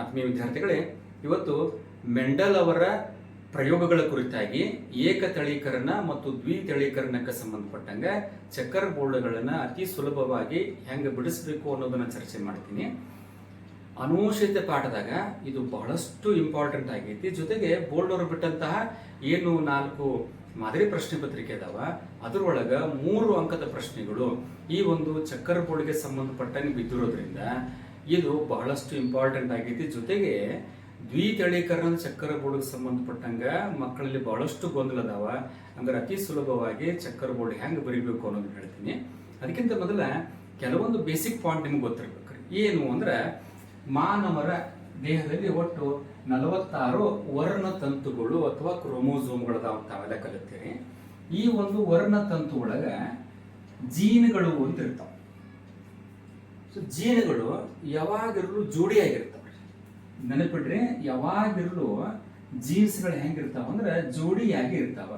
ಆತ್ಮೀಯ ವಿದ್ಯಾರ್ಥಿಗಳೇ, ಇವತ್ತು ಮೆಂಡಲ್ ಅವರ ಪ್ರಯೋಗಗಳ ಕುರಿತಾಗಿ ಏಕತಳೀಕರಣ ಮತ್ತು ದ್ವಿತಳೀಕರಣಕ್ಕೆ ಸಂಬಂಧಪಟ್ಟಂಗೆ ಚಕ್ಕರ್ ಬೋರ್ಡ್ಗಳನ್ನು ಅತಿ ಸುಲಭವಾಗಿ ಹೆಂಗೆ ಬಿಡಿಸ್ಬೇಕು ಅನ್ನೋದನ್ನ ಚರ್ಚೆ ಮಾಡ್ತೀನಿ. ಅನೂಷಿತ ಪಾಠದಾಗ ಇದು ಬಹಳಷ್ಟು ಇಂಪಾರ್ಟೆಂಟ್ ಆಗೈತಿ. ಜೊತೆಗೆ ಬೋರ್ಡ್ ಅವರು ಬಿಟ್ಟಂತಹ ಏನು ನಾಲ್ಕು ಮಾದರಿ ಪ್ರಶ್ನೆ ಪತ್ರಿಕೆ ಅದಾವ, ಅದರೊಳಗ ಮೂರು ಅಂಕದ ಪ್ರಶ್ನೆಗಳು ಈ ಒಂದು ಚಕ್ಕರ್ ಬೋರ್ಡ್ಗೆ ಸಂಬಂಧಪಟ್ಟಂಗೆ ಬಿದ್ದಿರೋದ್ರಿಂದ ಇದು ಬಹಳಷ್ಟು ಇಂಪಾರ್ಟೆಂಟ್ ಆಗೈತಿ. ಜೊತೆಗೆ ದ್ವಿತಳೀಕರಣ ಚಕ್ಕರ ಬೋರ್ಡ್ಗೆ ಸಂಬಂಧಪಟ್ಟಂಗ ಮಕ್ಕಳಲ್ಲಿ ಬಹಳಷ್ಟು ಗೊಂದಲ ಅದಾವ. ಅಂದ್ರೆ ಅತಿ ಸುಲಭವಾಗಿ ಚಕ್ಕರ ಬೋರ್ಡ್ ಹೆಂಗೆ ಬರಿಬೇಕು ಅನ್ನೋದು ಹೇಳ್ತೀನಿ. ಅದಕ್ಕಿಂತ ಮೊದಲ ಕೆಲವೊಂದು ಬೇಸಿಕ್ ಪಾಯಿಂಟ್ ನಿಮ್ಗೆ ಗೊತ್ತಿರ್ಬೇಕು ಏನು ಅಂದ್ರೆ ಮಾನವರ ದೇಹದಲ್ಲಿ ಒಟ್ಟು ನಲವತ್ತಾರು ವರ್ಣ ತಂತುಗಳು ಅಥವಾ ಕ್ರೋಮೋಸೋಮ್ಗಳದಾವ ತಾವೆಲ್ಲ ಕಲಿತೀರಿ. ಈ ಒಂದು ವರ್ಣ ತಂತು ಒಳಗ ಜೀನ್ಗಳು ಅಂತ ಇರ್ತಾವ. ಸೊ ಜೀನ್ಗಳು ಯಾವಾಗಿರಲು ಜೋಡಿಯಾಗಿರ್ತವೆ ನೆನಪಿಡ್ರಿ, ಯಾವಾಗಿರಲು ಜೀನ್ಸ್ಗಳು ಹೆಂಗಿರ್ತಾವ ಅಂದ್ರೆ ಜೋಡಿಯಾಗಿ ಇರ್ತಾವ.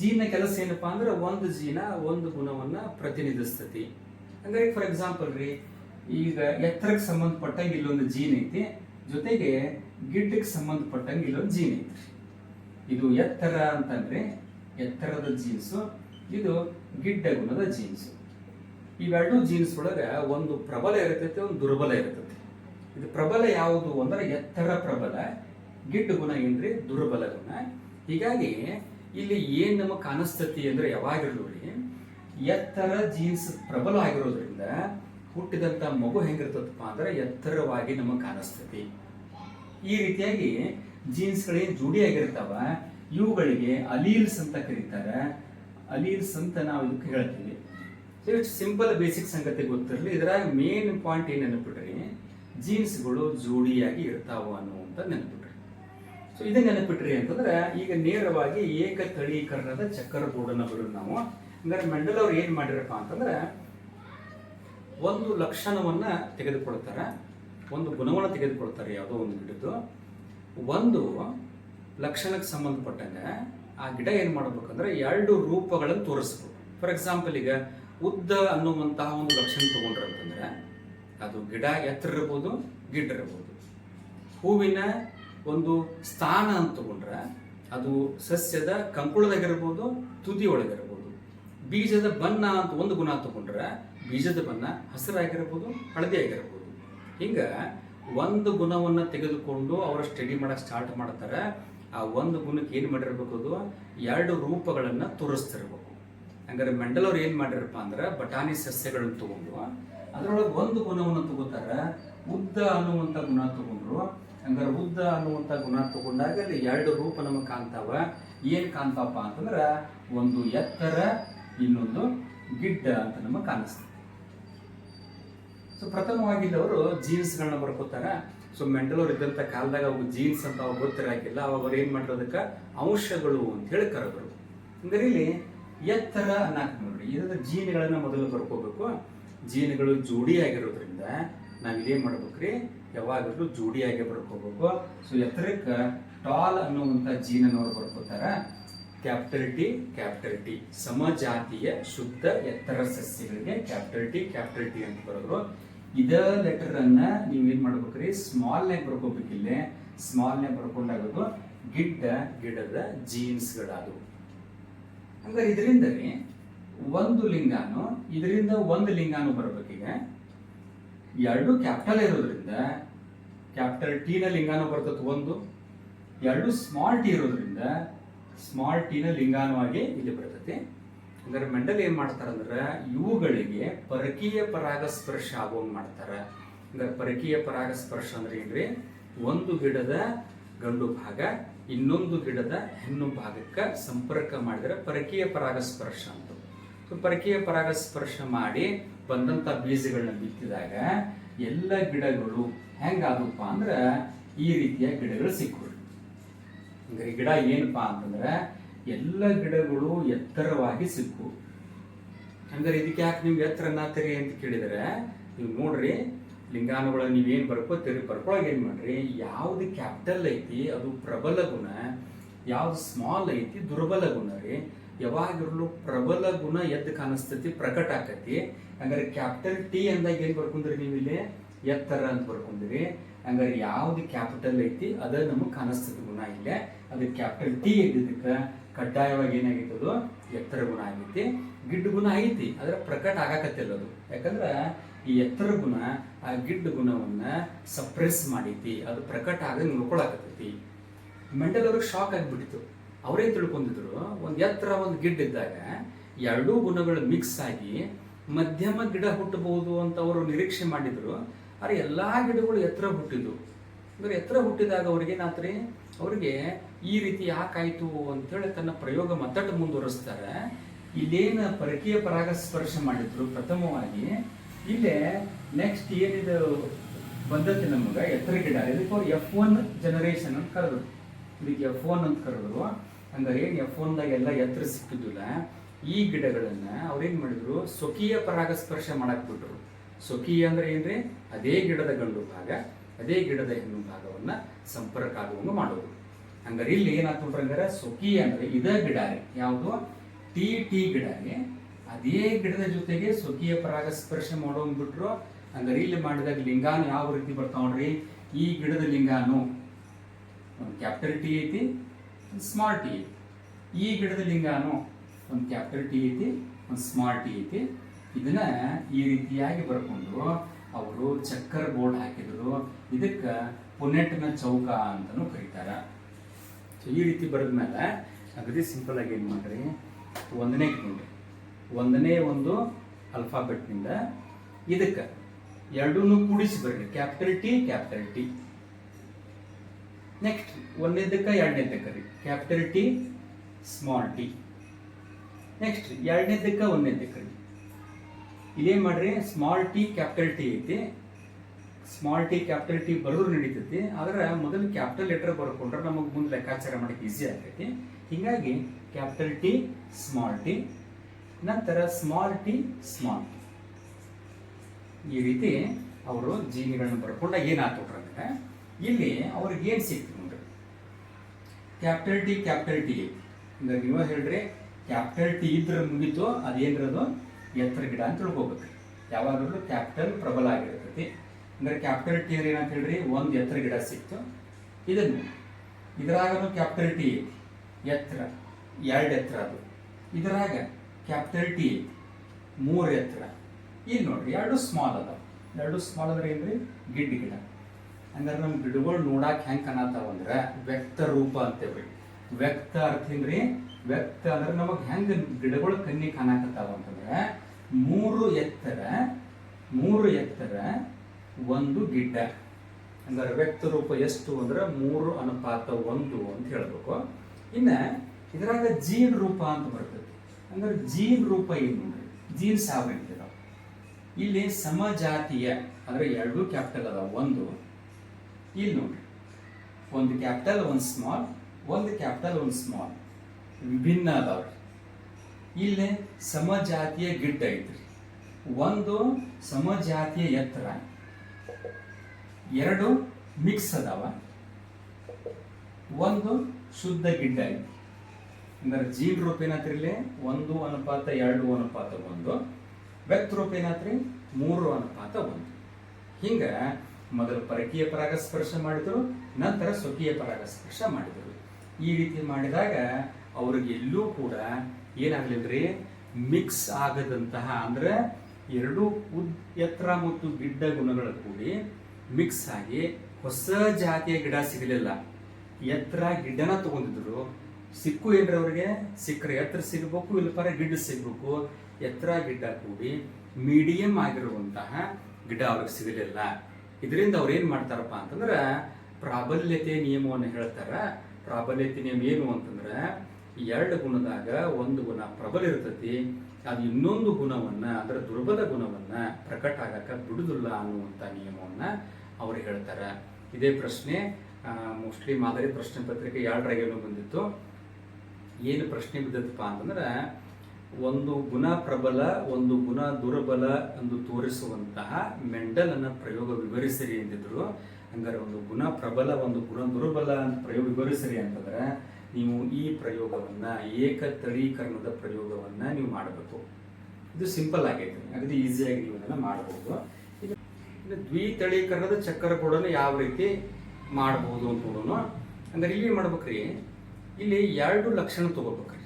ಜೀನ ಕೆಲಸ ಏನಪ್ಪಾ ಅಂದ್ರೆ ಒಂದು ಜೀನ ಒಂದು ಗುಣವನ್ನ ಪ್ರತಿನಿಧಿಸ್ತತಿ. ಅಂದ್ರೆ ಫಾರ್ ಎಕ್ಸಾಂಪಲ್ ರೀ, ಈಗ ಎತ್ತರಕ್ಕೆ ಸಂಬಂಧಪಟ್ಟಂಗೆ ಇಲ್ಲೊಂದು ಜೀನ್ ಐತಿ, ಜೊತೆಗೆ ಗಿಡ್ಡಕ್ಕೆ ಸಂಬಂಧಪಟ್ಟಂಗೆ ಇಲ್ಲೊಂದು ಜೀನ್ ಐತಿ. ಇದು ಎತ್ತರ ಅಂತಂದ್ರೆ ಎತ್ತರದ ಜೀನ್ಸು, ಇದು ಗಿಡ್ಡ ಗುಣದ ಜೀನ್ಸ್. ಇವೆರಡು ಜೀನ್ಸ್ ಒಳಗೆ ಒಂದು ಪ್ರಬಲ ಇರ್ತೈತೆ, ಒಂದು ದುರ್ಬಲ ಇರ್ತೈತಿ. ಇದು ಪ್ರಬಲ ಯಾವುದು ಅಂದ್ರೆ ಎತ್ತರ ಪ್ರಬಲ, ಗಿಡ್ಡ ಗುಣ ಏನ್ರಿ? ದುರ್ಬಲ ಗುಣ. ಹೀಗಾಗಿ ಇಲ್ಲಿ ಏನ್ ನಮಗೆ ಕಾಣಿಸ್ತತಿ ಅಂದ್ರೆ ಯಾವಾಗಿರ್ಲಿ, ಎತ್ತರ ಜೀನ್ಸ್ ಪ್ರಬಲ ಆಗಿರೋದ್ರಿಂದ ಹುಟ್ಟಿದಂತ ಮಗು ಹೆಂಗಿರ್ತದಪ್ಪ ಅಂದ್ರೆ ಎತ್ತರವಾಗಿ ನಮಗೆ ಕಾಣಿಸ್ತತಿ ಈ ರೀತಿಯಾಗಿ ಜೀನ್ಸ್ಗಳೇನು ಜೋಡಿಯಾಗಿರ್ತಾವ ಇವುಗಳಿಗೆ ಅಲೀಲ್ಸ್ ಅಂತ ಕರೀತಾರೆ. ಅಲೀಲ್ಸ್ ಅಂತ ನಾವು ಇದಕ್ಕೆ ಹೇಳ್ತೀವಿ. ಸಿಂಪಲ್ ಬೇಸಿಕ್ ಸಂಗತಿ ಗೊತ್ತಿರಲಿ. ಇದರ ಮೇನ್ ಪಾಯಿಂಟ್ ಏನು ನೆನಪಿಟ್ರಿ? ಜೀನ್ಸ್ಗಳು ಜೋಡಿಯಾಗಿ ಇರ್ತಾವ ಅನ್ನುವಂಥ ನೆನಪಿಟ್ರಿ. ಸೊ ಇದನ್ನ ನೆನಪಿಟ್ರಿ ಅಂತಂದ್ರೆ, ಈಗ ನೇರವಾಗಿ ಏಕತಳೀಕರಣದ ಚಕ್ಕರ ಬೋರ್ಡನ್ನ ಬರೋದು ನಾವು. ಹಂಗಾರೆ ಮೆಂಡಲ್ ಅವ್ರು ಏನ್ ಮಾಡಿರಪ್ಪ ಅಂತಂದ್ರೆ, ಒಂದು ಲಕ್ಷಣವನ್ನ ತೆಗೆದುಕೊಳ್ತಾರೆ. ಒಂದು ಗುಣವನ್ನು ತೆಗೆದುಕೊಳ್ತಾರೆ ಯಾವುದೋ ಒಂದು ಗಿಡದ್ದು. ಒಂದು ಲಕ್ಷಣಕ್ಕೆ ಸಂಬಂಧಪಟ್ಟಂಗೆ ಆ ಗಿಡ ಏನು ಮಾಡ್ಬೇಕಂದ್ರೆ ಎರಡು ರೂಪಗಳನ್ನು ತೋರಿಸ್ಬೇಕು. ಫಾರ್ ಎಕ್ಸಾಂಪಲ್ ಈಗ ಉದ್ದ ಅನ್ನುವಂತಹ ಒಂದು ಲಕ್ಷಣ ತಗೊಂಡ್ರೆ ಅಂತಂದ್ರೆ ಅದು ಗಿಡ ಎತ್ತರ ಇರ್ಬೋದು ಗಿಡ್ಡ ಇರ್ಬೋದು ಹೂವಿನ ಒಂದು ಸ್ಥಾನ ಅಂತ ತಗೊಂಡ್ರೆ ಅದು ಸಸ್ಯದ ಕಂಕುಳದಾಗಿರ್ಬೋದು ತುದಿ ಒಳಗಿರ್ಬೋದು ಬೀಜದ ಬಣ್ಣ ಅಂತ ಒಂದು ಗುಣ ತಗೊಂಡ್ರೆ ಬೀಜದ ಬಣ್ಣ ಹಸಿರಾಗಿರ್ಬೋದು ಹಳದಿ ಆಗಿರ್ಬೋದು ಹಿಂಗ ಒಂದು ಗುಣವನ್ನ ತೆಗೆದುಕೊಂಡು ಅವರ ಸ್ಟಡಿ ಮಾಡಕ್ ಸ್ಟಾರ್ಟ್ ಮಾಡ್ತಾರೆ. ಆ ಒಂದು ಗುಣಕ್ಕೆ ಏನು ಮಾಡಿರ್ಬೇಕು ಅದು? ಎರಡು ರೂಪಗಳನ್ನ ತೋರಿಸ್ತಿರ್ಬೇಕು. ಹಂಗಾರೆ ಮೆಂಡಲ್ ಅವ್ರು ಏನ್ ಮಾಡಿರಪ್ಪ ಅಂದ್ರೆ ಬಟಾಣಿ ಸಸ್ಯಗಳನ್ನು ತಗೊಂಡು ಅದರೊಳಗೆ ಒಂದು ಗುಣವನ್ನು ತಗೋತಾರ, ಉದ್ದ ಅನ್ನುವಂಥ ಗುಣ ತಗೊಂಡ್ರು. ಹಂಗಾರೆ ಉದ್ದ ಅನ್ನುವಂಥ ಗುಣ ತಗೊಂಡಾಗ ಅಲ್ಲಿ ಎರಡು ರೂಪ ನಮಗೆ ಕಾಣ್ತಾವ. ಏನು ಕಾಣ್ತಾವಪ್ಪ ಅಂತಂದ್ರೆ ಒಂದು ಎತ್ತರ, ಇನ್ನೊಂದು ಗಿಡ್ಡ ಅಂತ ನಮಗೆ ಕಾಣಿಸ್ತದೆ. ಸೊ ಪ್ರಥಮವಾಗಿ ಅವರು ಜೀನ್ಸ್ಗಳನ್ನ ಬರ್ಕೋತಾರ. ಸೊ ಮೆಂಟಲ್ ಅವ್ರು ಇದ್ದಂಥ ಕಾಲದಾಗ ಅವು ಜೀನ್ಸ್ ಅಂತ ಅವಾಗ ಗೊತ್ತಿರಾಗಿಲ್ಲ ಅವಾಗ ಅವ್ರು ಏನು ಮಾಡಿರೋದಕ್ಕೆ ಅಂಶಗಳು ಅಂತ ಹೇಳಿ ಕರೆದ್ರು. ಹಂಗಾರೆ ಇಲ್ಲಿ ಎತ್ತರ ಅನ್ನಕ್ ನೋಡ್ರಿ. ಇದರ ಜೀನ್ಗಳನ್ನ ಮೊದಲು ಬರ್ಕೋಬೇಕು. ಜೀನ್ಗಳು ಜೋಡಿಯಾಗಿರೋದ್ರಿಂದ ನಾವು ಇದೇನ್ ಮಾಡ್ಬೇಕ್ರಿ? ಯಾವಾಗಲೂ ಜೋಡಿಯಾಗಿ ಬರ್ಕೋಬೇಕು. ಸೊ ಎತ್ತರಕ್ಕೆ ಟಾಲ್ ಅನ್ನುವಂಥ ಅವ್ರು ಬರ್ಕೋತಾರ. ಕ್ಯಾಪಿಟಲ್ ಟಿ ಕ್ಯಾಪಿಟಲ್ ಟಿ ಸಮಜಾತಿಯ, ಶುದ್ಧ ಎತ್ತರ ಸಸ್ಯಗಳಿಗೆ ಕ್ಯಾಪಿಟಲ್ ಟಿ ಕ್ಯಾಪಿಟಲ್ ಟಿ ಅಂತ ಬರೋದು. ಇದ ಲೆಟರ್ ಅನ್ನ ನೀವು ಏನ್ ಮಾಡ್ಬೇಕ್ರಿ? ಸ್ಮಾಲ್ ನೇ ಬರ್ಕೋಬೇಕಿಲ್ಲೇ. ಬರ್ಕೊಂಡಾಗ ಗಿಡ್ಡ, ಗಿಡದ ಜೀನ್ಸ್ಗಳಾದವು ಹಂಗಾರೆ ಇದರಿಂದಲೇ ಒಂದು ಲಿಂಗಾನು, ಇದರಿಂದ ಒಂದು ಲಿಂಗಾನು ಬರಬೇಕೀಗ ಎರಡು ಕ್ಯಾಪಿಟಲ್ ಇರೋದ್ರಿಂದ, ಕ್ಯಾಪಿಟಲ್ ಟಿ ನ ಲಿಂಗಾನು ಬರ್ತದೆ ಒಂದು, ಎರಡು ಸ್ಮಾಲ್ ಟಿ ಇರೋದ್ರಿಂದ ಸ್ಮಾಲ್ ಟಿ ನ ಲಿಂಗಾನುವಾಗಿ ಇಲ್ಲಿ ಬರ್ತೈತಿ ಅಂದ್ರೆ ಮೆಂಡಲ್ ಏನ್ ಮಾಡ್ತಾರಂದ್ರ ಇವುಗಳಿಗೆ ಪರಕೀಯ ಪರಾಗಸ್ಪರ್ಶ ಆಗೋಂಗ್ ಮಾಡ್ತಾರ. ಅಂದ್ರೆ ಪರಕೀಯ ಪರಾಗಸ್ಪರ್ಶ ಅಂದ್ರೆ ಏನ್ರಿ? ಒಂದು ಗಿಡದ ಗಂಡು ಭಾಗ ಇನ್ನೊಂದು ಗಿಡದ ಹೆಣ್ಣು ಭಾಗಕ್ಕೆ ಸಂಪರ್ಕ ಮಾಡಿದ್ರೆ ಪರಕೀಯ ಪರಾಗಸ್ಪರ್ಶ ಅಂತ. ಸೊ ಪರಕೀಯ ಪರಾಗಸ್ಪರ್ಶ ಮಾಡಿ ಬಂದಂತ ಬೀಜಗಳನ್ನ ಬಿತ್ತಿದಾಗ ಎಲ್ಲ ಗಿಡಗಳು ಹೆಂಗಾದಪ್ಪ ಅಂದ್ರೆ ಈ ರೀತಿಯ ಗಿಡಗಳು ಸಿಕ್ಕು ಅಂದ್ರೆ ಗಿಡ ಏನಪ್ಪಾ ಅಂತಂದ್ರೆ ಎಲ್ಲ ಗಿಡಗಳು ಎತ್ತರವಾಗಿ ಸಿಕ್ಕು. ಹಂಗಾರೆ ಇದಕ್ಕೆ ಯಾಕೆ ನಿಮ್ಗೆ ಎತ್ತರ ಅಂತ ಕೇಳಿದರೆ, ನೀವು ನೋಡ್ರಿ ಲಿಂಗಾನುಗಳ ನೀವೇನು ಬರ್ಕೋತೀರಿ ಬರ್ಕೊಳಗೆ ಏನು ಮಾಡ್ರಿ? ಯಾವುದು ಕ್ಯಾಪಿಟಲ್ ಐತಿ, ಅದು ಪ್ರಬಲ ಗುಣ, ಯಾವ್ದು ಸ್ಮಾಲ್ ಐತಿ, ದುರ್ಬಲ ಗುಣ ರೀ. ಯಾವಾಗಿರ್ಲು ಪ್ರಬಲ ಗುಣ ಎದ್ದು ಕಾಣಿಸ್ತೈತಿ, ಪ್ರಕಟ ಆಕತಿ. ಹಂಗಾರೆ ಕ್ಯಾಪಿಟಲ್ ಟಿ ಅಂದಾಗ ಏನು ಬರ್ಕೊಂಡ್ರಿ ನೀವು ಇಲ್ಲಿ? ಎತ್ತರ ಅಂತ ಬರ್ಕೊಂಡಿರಿ. ಹಂಗಾರೆ ಯಾವ್ದು ಕ್ಯಾಪಿಟಲ್ ಐತಿ, ಅದ ನಮಗೆ ಕಾಣಿಸ್ತದೆ ಗುಣ ಇಲ್ಲೇ. ಅದು ಕ್ಯಾಪಿಟಲ್ ಟಿ ಇದ್ದಿದ್ದಕ್ಕೆ ಕಡ್ಡಾಯವಾಗಿ ಏನಾಗೈತೆ ಅದು? ಎತ್ತರ ಗುಣ ಆಗೈತಿ. ಗಿಡ್ಡ ಗುಣ ಐತಿ ಆದ್ರೆ ಪ್ರಕಟ ಆಗಾಕತ್ತಿಲ್ಲ ಅದು. ಯಾಕಂದ್ರ ಈ ಎತ್ತರ ಗುಣ, ಆ ಗಿಡ್ಡ ಗುಣವನ್ನ ಸಪ್ರೆಸ್ ಮಾಡೈತಿ ಅದು ಪ್ರಕಟ ಆಗಂಗೆ ನೋಡ್ಕೊಳಕತ್ತೈತಿ. ಮೆಂಟಲ್ ಅವ್ರಿಗೆ ಶಾಕ್ ಆಗಿಬಿಟ್ಟಿತ್ತು. ಅವರೇ ತಿಳ್ಕೊಂಡಿದ್ರು, ಒಂದ್ ಎತ್ತರ, ಒಂದು ಗಿಡ್ಡ ಇದ್ದಾಗ ಎರಡೂ ಗುಣಗಳು ಮಿಕ್ಸ್ ಆಗಿ ಮಧ್ಯಮ ಗಿಡ ಹುಟ್ಟಬಹುದು ಅಂತ ಅವರು ನಿರೀಕ್ಷೆ ಮಾಡಿದ್ರು. ಆದರೆ ಎಲ್ಲಾ ಗಿಡಗಳು ಎತ್ತರ ಹುಟ್ಟಿದ್ವು. ಅಂದ್ರೆ ಎತ್ತರ ಹುಟ್ಟಿದಾಗ ಅವ್ರಿಗೆ ಏನಾತ್ರಿ? ಅವ್ರಿಗೆ ಈ ರೀತಿ ಯಾಕಾಯ್ತು ಅಂತೇಳಿ ತನ್ನ ಪ್ರಯೋಗ ಮತ್ತಟ್ಟು ಮುಂದುವರಿಸ್ತಾರೆ. ಇಲ್ಲೇನು ಪರಕೀಯ ಪರಾಗಸ್ಪರ್ಶ ಮಾಡಿದ್ರು ಪ್ರಥಮವಾಗಿ. ಇಲ್ಲೇ ನೆಕ್ಸ್ಟ್ ಏನಿದು ಬಂದತ್ತೆ ನಮಗ ಎತ್ತರ ಗಿಡ ಇದಕ್ಕೆ ಅವ್ರು ಎಫ್ ಒನ್ ಜನರೇಷನ್ ಅಂತ ಕರೆದ್ರು. ಇದಕ್ಕೆ ಎಫ್ ಒನ್ ಅಂತ ಕರೆದ್ರು. ಹಂಗಾರೆ ಏನ್ ಎಫ್ ಒನ್ದಾಗೆಲ್ಲ ಎತ್ತರ ಸಿಕ್ಕಿದ್ದಿಲ್ಲ. ಈ ಗಿಡಗಳನ್ನ ಅವ್ರೇನು ಮಾಡಿದ್ರು? ಸ್ವಕೀಯ ಪರಾಗಸ್ಪರ್ಶ ಮಾಡಕ್ ಬಿಟ್ರು ಸ್ವಕೀಯ ಅಂದ್ರೆ ಏನ್ರಿ? ಅದೇ ಗಿಡದ ಗಂಡು ಭಾಗ, ಅದೇ ಗಿಡದ ಹೆಣ್ಣು ಭಾಗವನ್ನ ಸಂಪರ್ಕ ಆಗುವಂಗ ಮಾಡೋದು. ಹಂಗಾರೆ ಇಲ್ಲಿ ಏನಾಗ್ತಂದ್ರೆ ಸ್ವಕೀಯ ಅಂದ್ರೆ ಇದ ಗಿಡ ಯಾವುದು? ಟಿ ಟಿ ಗಿಡ ಅದೇ ಗಿಡದ ಜೊತೆಗೆ ಸ್ವಕೀಯ ಪರಾಗಸ್ಪರ್ಶ ಮಾಡೋನ್ ಬಿಟ್ರು ಹಂಗಾರೆ ಇಲ್ಲಿ ಮಾಡಿದಾಗ ಲಿಂಗಾನು ಯಾವ ರೀತಿ ಬರ್ತಾವ ನೋಡ್ರಿ? ಈ ಗಿಡದ ಲಿಂಗಾನು. ಒಂದು ಕ್ಯಾಪಿಟಲ್ ಟಿ ಐತಿ, ಒಂದು ಸ್ಮಾಲ್ ಟಿ ಐತಿ. ಈ ಗಿಡದ ಲಿಂಗಾನು ಒಂದು ಕ್ಯಾಪಿಟಲ್ ಟಿ ಐತಿ, ಒಂದು ಸ್ಮಾಲ್ ಟಿ ಐತಿ. ಇದನ್ನ ಈ ರೀತಿಯಾಗಿ ಬರ್ಕೊಂಡು ಅವರು ಚಕ್ಕರ್ ಬೋರ್ಡ್ ಹಾಕಿದ್ರು. ಇದಕ್ಕೆ ಪುನೆಟ್ನ ಚೌಕ ಅಂತಲೂ ಕರೀತಾರ. ಈ ರೀತಿ ಬರೆದ್ಮೇಲೆ ಅಗದಿ ಸಿಂಪಲ್ ಆಗಿ ಏನು ಮಾಡ್ರಿ? ಒಂದನೇ ನೋಡಿ ಒಂದನೇ ಒಂದು ಅಲ್ಫಾಬೆಟ್ನಿಂದ ಇದಕ್ಕೆ ಎರಡನ್ನೂ ಕೂಡಿಸಿ ಬರ್ರಿ. Capital T capital T next ಒಂದನೇದಕ್ಕೆ ಎರಡನೇದಕ್ಕೆ ರೀ. Capital T small T next ಎರಡನೇದಕ್ಕೆ ಒಂದನೇದಕ್ಕೆ ರೀ. ಇಲ್ಲೇ ಮಾಡ್ರಿ? ಸ್ಮಾಲ್ ಟಿ ಕ್ಯಾಪಿಟಲ್ ಟಿ ಐತಿ. ಸ್ಮಾಲ್ ಟಿ ಕ್ಯಾಪಿಟಲ್ ಟಿ ಬರೋರು ನಡೀತೈತಿ. ಆದ್ರೆ ಮೊದಲು ಕ್ಯಾಪಿಟಲ್ ಲೆಟರ್ ಬರ್ಕೊಂಡ್ರೆ ನಮಗೆ ಮುಂದೆ ಲೆಕ್ಕಾಚಾರ ಮಾಡಕ್ಕೆ ಈಸಿ ಆಗ್ತೈತಿ. ಹೀಗಾಗಿ ಕ್ಯಾಪಿಟಲ್ ಟಿ ಸ್ಮಾಲ್ ಟಿ ನಂತರ ಸ್ಮಾಲ್ ಟಿ ಸ್ಮಾಲ್ ಈ ರೀತಿ ಅವರು ಜೀವಿಗಳನ್ನು ಬರ್ಕೊಂಡಾಗ ಏನಾಗ್ತು ಅಂದರೆ, ಇಲ್ಲಿ ಅವ್ರಿಗೆ ಏನು ಸಿಕ್ತು ನೋಡ್ರಿ? ಕ್ಯಾಪಿಟಲ್ ಟಿ ಕ್ಯಾಪಿಟಲ್ ಟಿ ಅಂದ್ರೆ ನೀವು ಹೇಳ್ರಿ ಕ್ಯಾಪಿಟಲ್ ಟಿ ಇದ್ರ ಮುಗಿತು ಅದೇನ್ರದು ಎತ್ತರ ಗಿಡ ಅಂತ ತಿಳ್ಕೊಬೇಕು. ಯಾವಾಗಲೂ ಕ್ಯಾಪಿಟಲ್ ಪ್ರಬಲ ಆಗಿರ್ತೈತಿ. ಅಂದ್ರೆ ಕ್ಯಾಪಿಟಲ್ ಟಿ ಅಂದ್ರೆ ಏನಂತ ಹೇಳ್ರಿ? ಒಂದು ಎತ್ತರ ಗಿಡ ಸಿಕ್ತು. ಇದನ್ನು, ಇದ್ರಾಗನು ಕ್ಯಾಪಿಟಲ್ ಟಿ ಎತ್ತರ, ಎರಡು ಎತ್ತರ ಅದು. ಇದ್ರಾಗ ಕ್ಯಾಪಿಟಲ್ ಟಿ ಮೂರು ಎತ್ತರ. ಇಲ್ಲಿ ನೋಡ್ರಿ, ಎರಡು ಸ್ಮಾಲ್ ಅದ ಎರಡು ಸ್ಮಾಲ್ ಅಂದ್ರೆ ಏನ್ರಿ? ಗಿಡ್ಡ ಗಿಡ ಹಂಗಾರೆ ನಮ್ಮ ಗಿಡಗಳು ನೋಡಕ್ಕೆ ಹೆಂಗ್ ಕಾಣತಾವ ಅಂದ್ರೆ, ವ್ಯಕ್ತ ರೂಪ ಅಂತೇವ್ರಿ. ವ್ಯಕ್ತ ಅರ್ಥ ಏನ್ರಿ? ವ್ಯಕ್ತ ಅಂದ್ರೆ ನಮಗ್ ಹೆಂಗ್ ಗಿಡಗಳು ಕಣ್ಣಿ ಕಾಣಕತ್ತಾವ ಅಂತಂದ್ರೆ, ಮೂರು ಎತ್ತರ ಮೂರು ಎತ್ತರ, ಒಂದು ಗಿಡ್ಡ. ಹಂಗಾರೆ ವ್ಯಕ್ತ ರೂಪ ಎಷ್ಟು ಅಂದ್ರೆ ಮೂರು ಅನುಪಾತ ಒಂದು ಅಂತ ಹೇಳ್ಬೇಕು. ಇನ್ನ ಇದ್ರಾಗ ಜೀನ್ ರೂಪ ಅಂತ ಬರ್ತೈತಿ ಹಂಗಾರೆ ಜೀನ್ ರೂಪ ಏನು ಜೀನ್ ಅದಾವ ಇಲ್ಲಿ ಸಮಜಾತೀಯ ಅಂದ್ರೆ ಎರಡು ಕ್ಯಾಪಿಟಲ್ ಅದಾವ. ಒಂದು ಇಲ್ಲಿ ನೋಡ್ರಿ. ಒಂದು ಕ್ಯಾಪಿಟಲ್, ಒಂದು ಸ್ಮಾಲ್. ಒಂದು ಕ್ಯಾಪಿಟಲ್, ಒಂದು ಸ್ಮಾಲ್. ವಿಭಿನ್ನ ಅದಾವ್ರಿ. ಇಲ್ಲಿ ಸಮಜಾತಿಯ ಗಿಡ್ಡ ಐತ್ರಿ. ಒಂದು ಸಮಜಾತಿಯ ಎತ್ತರ. ಎರಡು ಮಿಕ್ಸ್ ಅದಾವ. ಒಂದು ಶುದ್ಧ ಗಿಡ್ಡ ಐತಿ ಅಂದ್ರೆ ಜೀನ್ ರೂಪ ಏನಾತ್ರಿ ಇಲ್ಲಿ? ಒಂದು ಅನುಪಾತ, ಎರಡು ಅನುಪಾತ, ಒಂದು. ವ್ಯಕ್ತ ರೂಪ ಏನಾತ್ರಿ ಮೂರು ಅನುಪಾತ, ಒಂದು. ಹಿಂಗ ಮೊದಲು ಪರಕೀಯ ಪರಾಗಸ್ಪರ್ಶ ಮಾಡಿದ್ರು, ನಂತರ ಸ್ವಕೀಯ ಪರಾಗಸ್ಪರ್ಶ ಮಾಡಿದ್ರು. ಈ ರೀತಿ ಮಾಡಿದಾಗ ಅವ್ರಿಗೆ ಎಲ್ಲೂ ಕೂಡ ಏನಾಗ್ಲಿಲ್ರಿ ಮಿಕ್ಸ್ ಆಗದಂತಹ ಅಂದ್ರೆ ಎರಡು ಉದ್ ಎತ್ತರ ಮತ್ತು ಗಿಡ್ಡ ಗುಣಗಳ ಕೂಡಿ ಮಿಕ್ಸ್ ಆಗಿ ಹೊಸ ಜಾತಿಯ ಗಿಡ ಸಿಗಲಿಲ್ಲ. ಎತ್ತರ ಗಿಡ್ಡನ ತಗೊಂಡಿದ್ರು ಸಿಕ್ಕು ಏನ್ರಿ ಅವ್ರಿಗೆ ಸಿಕ್ಕರೆ ಎತ್ತರ ಸಿಗ್ಬೇಕು ಇಲ್ಲ ಪರ ಗಿಡ್ಡ ಸಿಗ್ಬೇಕು. ಎತ್ತರ ಗಿಡ್ಡ ಕೂಡಿ ಮೀಡಿಯಂ ಆಗಿರುವಂತಹ ಗಿಡ ಅವ್ರಿಗೆ ಸಿಗಲಿಲ್ಲ. ಇದರಿಂದ ಅವ್ರು ಏನ್ ಮಾಡ್ತಾರಪ್ಪ ಅಂತಂದ್ರೆ, ಪ್ರಾಬಲ್ಯತೆ ನಿಯಮವನ್ನು ಹೇಳ್ತಾರ. ಪ್ರಾಬಲ್ಯತೆ ನಿಯಮ ಏನು ಅಂತಂದ್ರೆ, ಎರಡು ಗುಣದಾಗ ಒಂದು ಗುಣ ಪ್ರಬಲ ಇರ್ತತಿ. ಅದು ಇನ್ನೊಂದು ಗುಣವನ್ನ, ಅದರ ದುರ್ಬಲ ಗುಣವನ್ನ ಪ್ರಕಟ ಆಗಕ ಬಿಡುದಿಲ್ಲ ಅನ್ನುವಂತ ನಿಯಮವನ್ನ ಅವ್ರು ಹೇಳ್ತಾರ. ಇದೇ ಪ್ರಶ್ನೆ ಮೋಸ್ಟ್ಲಿ ಮಾದರಿ ಪ್ರಶ್ನೆ ಪತ್ರಿಕೆ ಎರಡರಾಗೇನೋ ಬಂದಿತ್ತು. ಏನು ಪ್ರಶ್ನೆ ಬಿದ್ದತ್ತಪ್ಪ ಅಂತಂದ್ರೆ, ಒಂದು ಗುಣ ಪ್ರಬಲ, ಒಂದು ಗುಣ ದುರ್ಬಲ ಎಂದು ತೋರಿಸುವಂತಹ ಮೆಂಡಲನ ಪ್ರಯೋಗ ವಿವರಿಸಿರಿ ಎಂದಿದ್ರು ಹಂಗಾರೆ ಒಂದು ಗುಣ ಪ್ರಬಲ, ಒಂದು ಗುಣ ದುರ್ಬಲ ಅಂತ ಪ್ರಯೋಗ ವಿವರಿಸಿರಿ ಅಂತಂದ್ರೆ, ನೀವು ಈ ಪ್ರಯೋಗವನ್ನ, ಏಕತರೀಕರಣದ ಪ್ರಯೋಗವನ್ನ ನೀವು ಮಾಡಬೇಕು. ಇದು ಸಿಂಪಲ್ ಆಗೈತೆ. ಅಗದಿ ಈಸಿಯಾಗಿ ನೀವು ಅದನ್ನ ಮಾಡಬಹುದು. ಇದು ದ್ವಿತಳೀಕರಣದ ಚಕ್ರ ಕೂಡ ಯಾವ ರೀತಿ ಮಾಡಬಹುದು ಅಂತ ನೋಡೋಣ. ಅಂದ್ರೆ ಇಲ್ಲಿ ಮಾಡ್ಬೇಕ್ರಿ? ಇಲ್ಲಿ ಎರಡು ಲಕ್ಷಣ ತಗೋಬೇಕ್ರಿ.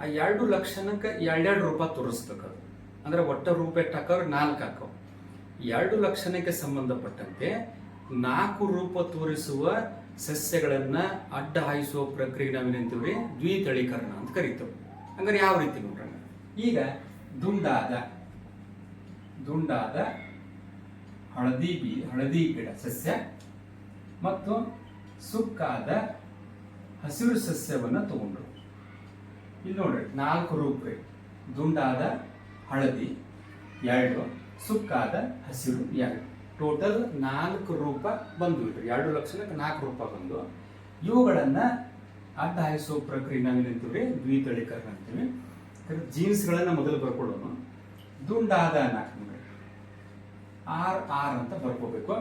ಆ ಎರಡು ಲಕ್ಷಣಕ್ಕೆ ಎರಡೆರಡು ರೂಪಾಯಿ ತೋರಿಸ್ಬೇಕು ಅದು ಅಂದ್ರೆ ಒಟ್ಟ ರೂಪ ಎಷ್ಟು ಹಾಕೋರು ನಾಲ್ಕು ಹಾಕವ್ ಎರಡು ಲಕ್ಷಣಕ್ಕೆ ಸಂಬಂಧಪಟ್ಟಂತೆ ನಾಲ್ಕು ರೂಪ ತೋರಿಸುವ ಸಸ್ಯಗಳನ್ನ ಅಡ್ಡ ಹಾಯಿಸುವ ಪ್ರಕ್ರಿಯೆ ನಾವೇನಂತೀವ್ರಿ ದ್ವಿತಳೀಕರಣ ಅಂತ ಕರಿತೇವೆ. ಹಂಗಾರೆ ಯಾವ ರೀತಿ ನೋಡೋಣ ಈಗ ದುಂಡಾದ ದುಂಡಾದ ಹಳದಿ ಬೀ ಹಳದಿ ಗಿಡ ಸಸ್ಯ ಮತ್ತು ಸುಕ್ಕಾದ ಹಸಿರು ಸಸ್ಯವನ್ನು ತಗೊಂಡ್ರು. ಇಲ್ಲಿ ನೋಡ್ರಿ, ನಾಲ್ಕು ರೂಪಾಯಿ ದುಂಡಾದ ಹಳದಿ, ಎರಡು. ಸುಕ್ಕಾದ ಹಸಿರು, ಎರಡು. ಟೋಟಲ್ ನಾಲ್ಕು ರೂಪ ಬಂದು ಎರಡು ಲಕ್ಷಣಕ್ಕೆ ನಾಲ್ಕು ರೂಪ ಬಂದು ಇವುಗಳನ್ನ ಅಡ್ಡ ಪ್ರಕ್ರಿಯೆ ನಾವೇನಂತೀವಿ ದ್ವಿತಳೀಕರಣ ಅಂತೀವಿ. ಜೀನ್ಸ್ಗಳನ್ನು ಮೊದಲು ಬರ್ಕೊಳ್ಳೋಣ ದುಂಡಾದ ನಾಲ್ಕು ಆರ್ ಆರ್ ಅಂತ ಬರ್ಕೋಬೇಕು.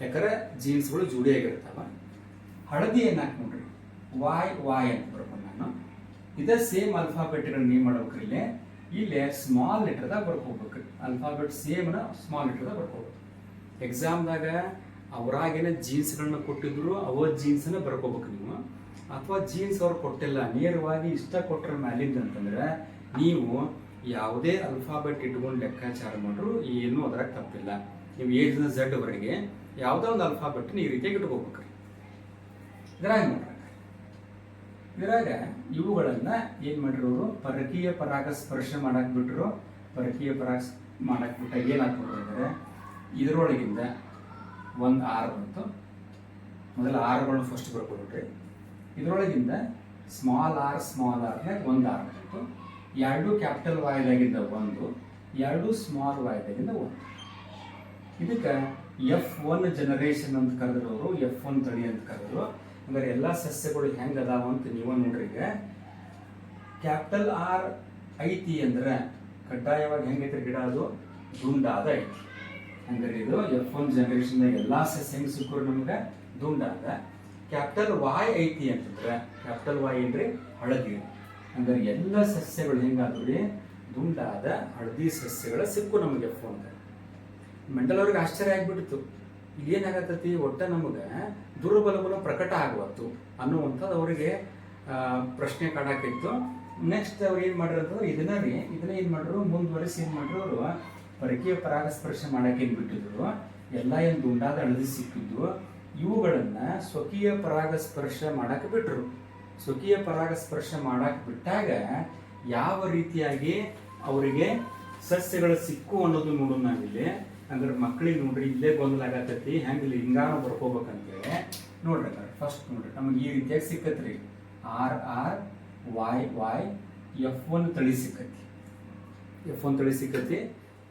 ಯಾಕಂದ್ರೆ ಜೀನ್ಸ್ಗಳು ಜೋಡಿಯಾಗಿರ್ತಾವ ಹಳದಿ ಏನಾಕ್ ನೋಡ್ರಿ? ವಾಯ್ ವಾಯ್ ಅಂತ ಬರ್ಕೊಂಡು ನಾನು. ಇದೇ ಸೇಮ್ ಅಲ್ಫಾಬೆಟ್ಗಳನ್ನ ಏನ್ ಮಾಡ್ಬೇಕ್ರಿ ಇಲ್ಲಿ. ಇಲ್ಲೇ ಸ್ಮಾಲ್ ಲೆಟರ್ದಾಗ ಬರ್ಕೋಬೇಕ್ರಿ ಅಲ್ಫಾಬೆಟ್ ಸೇಮ್ ಸ್ಮಾಲ್ ಲೆಟರ್ದಾಗ ಬರ್ಕೋಬೇಕು. ಎಕ್ಸಾಮ್ದಾಗ ಅವರಾಗೇನೆ ಜೀನ್ಸ್ಗಳನ್ನ ಕೊಟ್ಟಿದ್ರು, ಅವ ಜೀನ್ಸನ್ನ ಬರ್ಕೋಬೇಕು ನೀವು. ಅಥವಾ ಜೀನ್ಸ್ ಅವ್ರು ಕೊಟ್ಟಿಲ್ಲ, ನೇರವಾಗಿ ಇಷ್ಟ ಕೊಟ್ಟರ ಮ್ಯಾಲಿಂದ ಅಂತಂದ್ರೆ, ನೀವು ಯಾವುದೇ ಅಲ್ಫಾಬೆಟ್ ಇಟ್ಕೊಂಡು ಲೆಕ್ಕಾಚಾರ ಮಾಡ್ರು ಏನೂ ಅದ್ರಾಗ ತಪ್ಪಿಲ್ಲ. ನೀವು ಏಜ್ನ ಝಡ್ ವರೆಗೆ ಯಾವುದೋ ಒಂದು ಅಲ್ಫಾಬೆಟ್ ಈ ರೀತಿಯಾಗಿ ಇಟ್ಕೋಬೇಕು ಇದ್ರಾಗ ನೋಡ್ರಿ. ಇದ್ರಾಗ ಇವುಗಳನ್ನ ಏನ್ ಮಾಡಿರೋರು? ಪರಕೀಯ ಪರಾಗ ಸ್ಪರ್ಶ ಮಾಡಕ್ ಬಿಟ್ರು ಪರಕೀಯ ಪರಾಗ ಸ್- ಮಾಡಕ್ ಬಿಟ್ಟಾಗ ಏನ್ ಹಾಕ್ಬಿಟ್ರೆ ಇದರೊಳಗಿಂದ ಒಂದು ಆರು ಬಂತು. ಮೊದಲ ಆರುಗಳನ್ನ ಫಸ್ಟ್ ಬರ್ಕೊಬಿಟ್ರಿ ಇದರೊಳಗಿಂದ ಸ್ಮಾಲ್ ಆರ್ ಸ್ಮಾಲ್ ಆರ್ನಾಗ ಒಂದು ಆರ್ ಬಂತು. ಎರಡು ಕ್ಯಾಪಿಟಲ್ ವಾಯ್ದಾಗಿಂದ ಒಂದು, ಎರಡು ಸ್ಮಾಲ್ ವಾಯ್ದಾಗಿಂದ ಒಂದು. ಇದಕ್ಕೆ ಎಫ್ ಒನ್ ಜನರೇಷನ್ ಅಂತ ಕರೆದ್ರು ಎಫ್ ಒನ್ ತಳಿ ಅಂತ ಕರೆದ್ರು ಅಂದ್ರೆ ಎಲ್ಲಾ ಸಸ್ಯಗಳು ಹೆಂಗ್ ಅದಾವ ಅಂತ ನೀವು ನೋಡ್ರಿ ಈಗ. ಕ್ಯಾಪಿಟಲ್ ಆರ್ ಐತಿ ಅಂದ್ರೆ ಕಡ್ಡಾಯವಾಗಿ ಹೆಂಗೈತೆ ಗಿಡ ಅದು? ದುಂಡಾದ ಐತಿ. ಅಂದ್ರೆ ಇದು ಎಫ್ ಒನ್ ಜನರೇಷನ್ ಎಲ್ಲಾ ಸಸ್ಯ ಹೆಂಗ್ ಸಿಕ್ಕರು ನಮ್ಗೆ? ದುಂಡಾದ. ಕ್ಯಾಪಿಟಲ್ ವಾಯ್ ಐತಿ ಅಂತಂದ್ರೆ ಕ್ಯಾಪಿಟಲ್ ವಾಯ್ ಏನ್ರಿ? ಹಳದಿ. ಅಂದ್ರೆ ಎಲ್ಲ ಸಸ್ಯಗಳು ಹೆಂಗಾದ್ರಿ ದುಂಡಾದ, ಹಳದಿ ಸಸ್ಯಗಳ ಸಿಕ್ಕು ನಮಗೆ ಎಫ್ ಒನ್ ಮೆಂಟಲ್ ಅವ್ರಿಗೆ ಆಶ್ಚರ್ಯ ಇಲ್ಲಿ ಏನಾಗತ್ತತಿ? ಒಟ್ಟ ನಮಗೆ ದುರ್ಬಲಗಳು ಪ್ರಕಟ ಆಗುವತ್ತು ಅನ್ನುವಂಥದ್ದು ಅವರಿಗೆ ಪ್ರಶ್ನೆ ಕಾಡಾಕಿತ್ತು. ನೆಕ್ಸ್ಟ್ ಅವ್ರು ಏನು ಮಾಡಿರೋದು ಇದನ್ನ ರೀ, ಇದನ್ನ ಏನು ಮಾಡಿದ್ರು ಮುಂದುವರಿಸಿ ಏನು ಮಾಡಿದ್ರು ಅವರು? ಪರಕೀಯ ಪರಾಗಸ್ಪರ್ಶ ಮಾಡಕ್ಕೆ ಏನು ಬಿಟ್ಟಿದ್ರು? ಎಲ್ಲ ಏನು ದುಂಡಾದ ಅಳದಿ ಸಿಕ್ಕಿದ್ದು? ಇವುಗಳನ್ನು ಸ್ವಕೀಯ ಪರಾಗಸ್ಪರ್ಶ ಮಾಡಕ್ಕೆ ಬಿಟ್ರು. ಸ್ವಕೀಯ ಪರಾಗಸ್ಪರ್ಶ ಮಾಡಕ್ಕೆ ಬಿಟ್ಟಾಗ ಯಾವ ರೀತಿಯಾಗಿ ಅವರಿಗೆ ಸಸ್ಯಗಳು ಸಿಕ್ಕು ಅನ್ನೋದು ನೋಡೋಣ ನಾವಿಲ್ಲಿ. ಅಂದ್ರೆ ಮಕ್ಕಳಿಗೆ ನೋಡ್ರಿ ಇಲ್ಲೇ ಗೊಂದಲ ಆಗತ್ತೈತಿ, ಹೆಂಗ್ ಲಿಂಗಾನು ಬರ್ಕೋಬೇಕಂತೇಳಿ ನೋಡ್ರಿ ಫಸ್ಟ್ ನೋಡ್ರಿ, ನಮಗೆ ಈ ರೀತಿಯಾಗಿ ಸಿಕ್ಕತ್ರಿ. R R Y Y F one ತಳಿ ಸಿಕ್ಕತಿ ಎಫ್ ಒನ್ ತಳಿ ಸಿಕ್ಕತಿ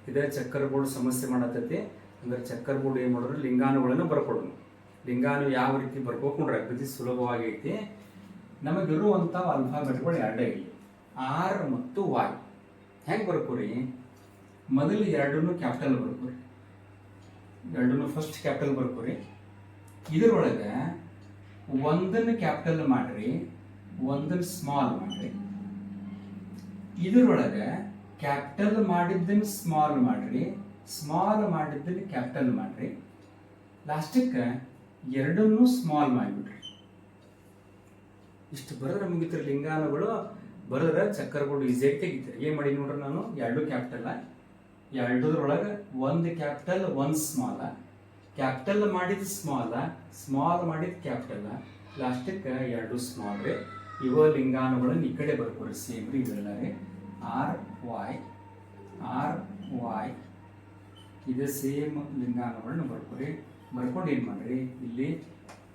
ಇದೇ ಚಕ್ಕರ್ ಬೋರ್ಡ್ ಸಮಸ್ಯೆ ಮಾಡತೈತಿ ಅಂದ್ರೆ ಚಕ್ಕರ್ ಬೋರ್ಡ್ ಏನ್ ಮಾಡಿದ್ರು ಲಿಂಗಾನುಗಳನ್ನು ಬರ್ಕೊಡೋಣ ಲಿಂಗಾನು ಯಾವ ರೀತಿ ಬರ್ಕೋಕ್ ನೋಡ್ರಿ ಸುಲಭವಾಗಿ ಸುಲಭವಾಗೈತಿ ನಮಗಿರುವಂತ ಅಲ್ಫಾಬೆಟ್ಗಳು ಎರಡೇ ಇಲ್ಲಿ. ಆರ್ ಮತ್ತು ವಾಯ್ ಹೆಂಗ್ ಬರ್ಕೋರಿ? ಮೊದಲು ಎರಡನ್ನು ಕ್ಯಾಪಿಟಲ್ ಬರ್ಕೋರಿ. ಎರಡನ್ನು ಫಸ್ಟ್ ಕ್ಯಾಪಿಟಲ್ ಬರ್ಕೋರಿ. ಇದರೊಳಗೆ ಒಂದನ್ನು ಕ್ಯಾಪಿಟಲ್ ಮಾಡ್ರಿ, ಒಂದನ್ನು ಸ್ಮಾಲ್ ಮಾಡ್ರಿ. ಇದರೊಳಗೆ ಕ್ಯಾಪಿಟಲ್ ಮಾಡಿದ್ದನ್ನು ಸ್ಮಾಲ್ ಮಾಡ್ರಿ ಸ್ಮಾಲ್ ಮಾಡಿದ್ದನ್ನು ಕ್ಯಾಪಿಟಲ್ ಮಾಡ್ರಿ. ಲಾಸ್ಟಿಗೆ ಎರಡನ್ನೂ ಸ್ಮಾಲ್ ಮಾಡಿಬಿಡ್ರಿ. ಇಷ್ಟು ಬರೋದ್ರೆ ಮುಗಿತ್ರಿ ಲಿಂಗಾನುಗಳು. ಬರೋದ್ರೆ ಚಕ್ಕರ್ಗಳು ಈಸಿಯಾಗಿ ತೆಗಿತಾರೆ. ಏನ್ ಮಾಡಿ ನೋಡ್ರಿ ನಾನು? ಎರಡು ಕ್ಯಾಪಿಟಲ್ ಎರಡರೊಳಗೆ ಒಂದು ಕ್ಯಾಪಿಟಲ್, ಒಂದು ಸ್ಮಾಲ. ಕ್ಯಾಪಿಟಲ್ ಮಾಡಿದ ಸ್ಮಾಲ, ಸ್ಮಾಲ್ ಮಾಡಿದ ಕ್ಯಾಪಿಟಲ್. ಲಾಸ್ಟಕ್ಕೆ ಎರಡು ಸ್ಮಾಲ್ ರೀ. ಇವ ಲಿಂಗಾನುಗಳನ್ನ ಈ ಕಡೆ ಬರ್ಕೊಡ್ರಿ ಸೇಮ್ ರೀ ಇವೆಲ್ಲ ರೀ. ಆರ್ ವಾಯ್ ಆರ್ ವಾಯ್ ಇದು ಸೇಮ್ ಲಿಂಗಾಣುಗಳನ್ನ ಬರ್ಕೊರಿ ಬರ್ಕೊಂಡು ಏನು ಮಾಡ್ರಿ? ಇಲ್ಲಿ